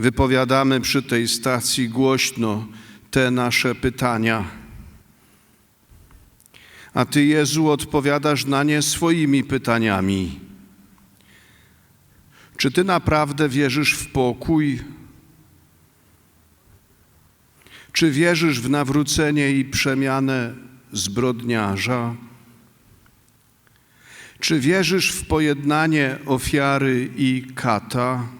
wypowiadamy przy tej stacji głośno te nasze pytania. A Ty, Jezu, odpowiadasz na nie swoimi pytaniami. Czy Ty naprawdę wierzysz w pokój? Czy wierzysz w nawrócenie i przemianę zbrodniarza? Czy wierzysz w pojednanie ofiary i kata?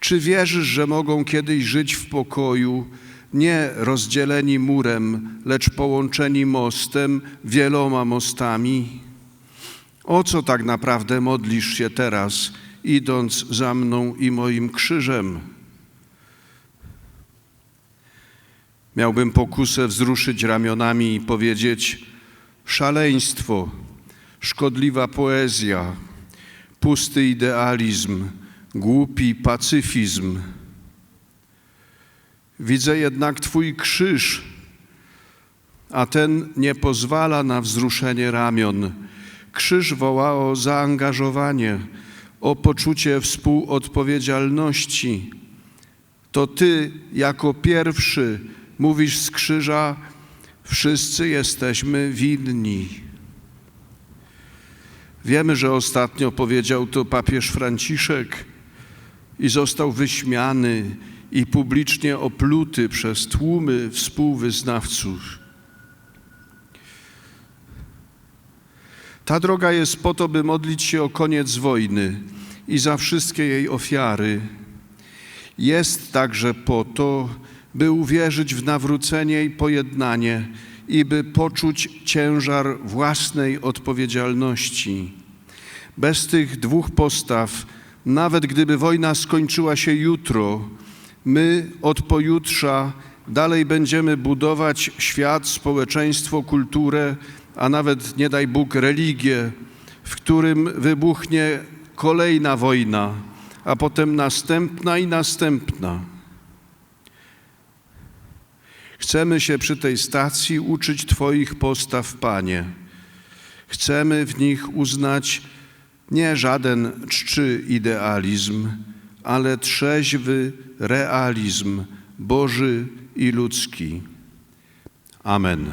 Czy wierzysz, że mogą kiedyś żyć w pokoju, nie rozdzieleni murem, lecz połączeni mostem, wieloma mostami? O co tak naprawdę modlisz się teraz, idąc za mną i moim krzyżem? Miałbym pokusę wzruszyć ramionami i powiedzieć: szaleństwo, szkodliwa poezja, pusty idealizm, głupi pacyfizm. Widzę jednak Twój krzyż, a ten nie pozwala na wzruszenie ramion. Krzyż woła o zaangażowanie, o poczucie współodpowiedzialności. To Ty jako pierwszy mówisz z krzyża: Wszyscy jesteśmy winni. Wiemy, że ostatnio powiedział to papież Franciszek i został wyśmiany i publicznie opluty przez tłumy współwyznawców. Ta droga jest po to, by modlić się o koniec wojny i za wszystkie jej ofiary. Jest także po to, by uwierzyć w nawrócenie i pojednanie i by poczuć ciężar własnej odpowiedzialności. Bez tych dwóch postaw, nawet gdyby wojna skończyła się jutro, my od pojutrza dalej będziemy budować świat, społeczeństwo, kulturę, a nawet nie daj Bóg religię, w którym wybuchnie kolejna wojna, a potem następna i następna. Chcemy się przy tej stacji uczyć Twoich postaw, Panie. Chcemy w nich uznać nie żaden czczy idealizm, ale trzeźwy realizm Boży i ludzki. Amen.